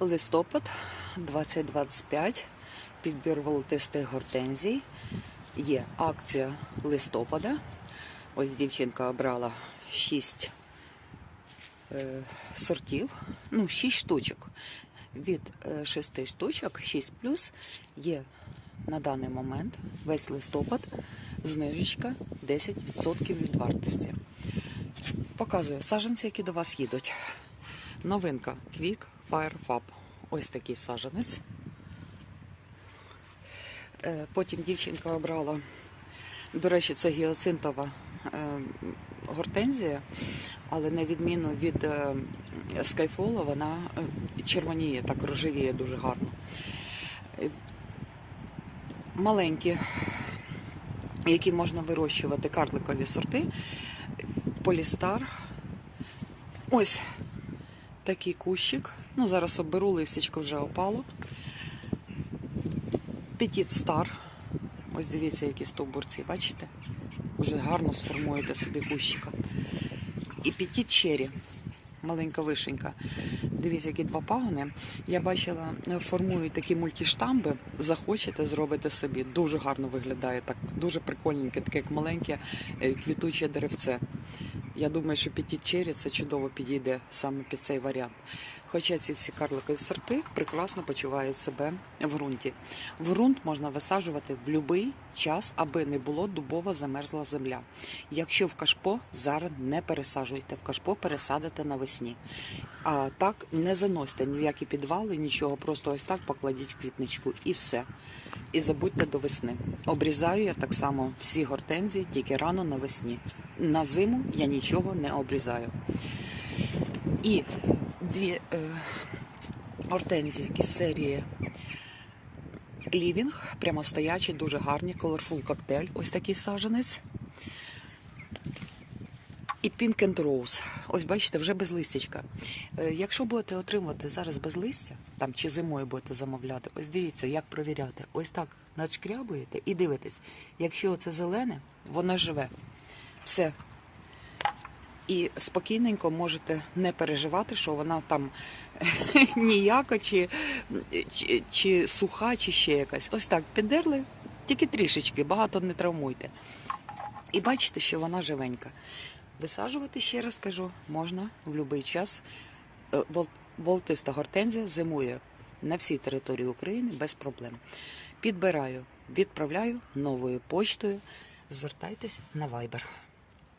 Листопад 2025. Підбір волотистих гортензій. Є акція листопада. Ось дівчинка обрала 6 е, сортів, ну, 6 штучок. Від 6 штучок, 6 плюс, є на даний момент весь листопад знижечка 10% від вартості. Показую саджанці, які до вас їдуть. Новинка Quick Fire Fab. Ось такий саджанець. Е, Потім дівчинка обрала, до речі, це гіоцинтова е, гортензія, але на відміну від е, Skyfall, вона е, червоніє, так рожевіє дуже гарно. Е, Маленькі, які можна вирощувати карликові сорти, Полістар. Ось такий кущик. Ну, зараз оберу листячко вже опало. Петіт стар. Ось дивіться, які стовбурці, бачите? Уже гарно сформуєте собі кущика. І петіт чері. Маленька вишенька. Дивіться, які два пагони. Я бачила, формують такі мультиштамби. Захочете, зробите собі. Дуже гарно виглядає, так дуже прикольненьке, таке як маленьке е, квітуче деревце. Я думаю, що петіт чері це чудово підійде саме під цей варіант. Хоча ці всі карликові сорти прекрасно почувають себе в ґрунті. В ґрунт можна висаджувати в будь-який час, аби не було дубово замерзла земля. Якщо в кашпо зараз не пересаджуйте, в кашпо пересадите навесні. А так не заносьте ні в які підвали, нічого, просто ось так покладіть в квітничку і все. І забудьте до весни. Обрізаю я так само всі гортензії тільки рано навесні. На зиму я нічого не обрізаю. І дві е, гортензії з серії Living, прямостоячі, дуже гарні, Colorful коктейль, ось такий саджанець. І Pink and Rose. Ось бачите, вже без листячка. Е, Якщо будете отримувати зараз без листя, там чи зимою будете замовляти, ось дивіться, як провіряти. Ось так начкрябуєте і дивитесь. Якщо це зелене, воно живе. Все. І спокійненько можете не переживати, що вона там ніяка, чи, чи, чи суха, чи ще якась. Ось так піддерли, тільки трішечки, багато не травмуйте. І бачите, що вона живенька. Висаджувати, ще раз кажу, можна в будь-який час. Е, Волтиста гортензія зимує на всій території України без проблем. Підбираю, відправляю новою почтою. Звертайтесь на Viber.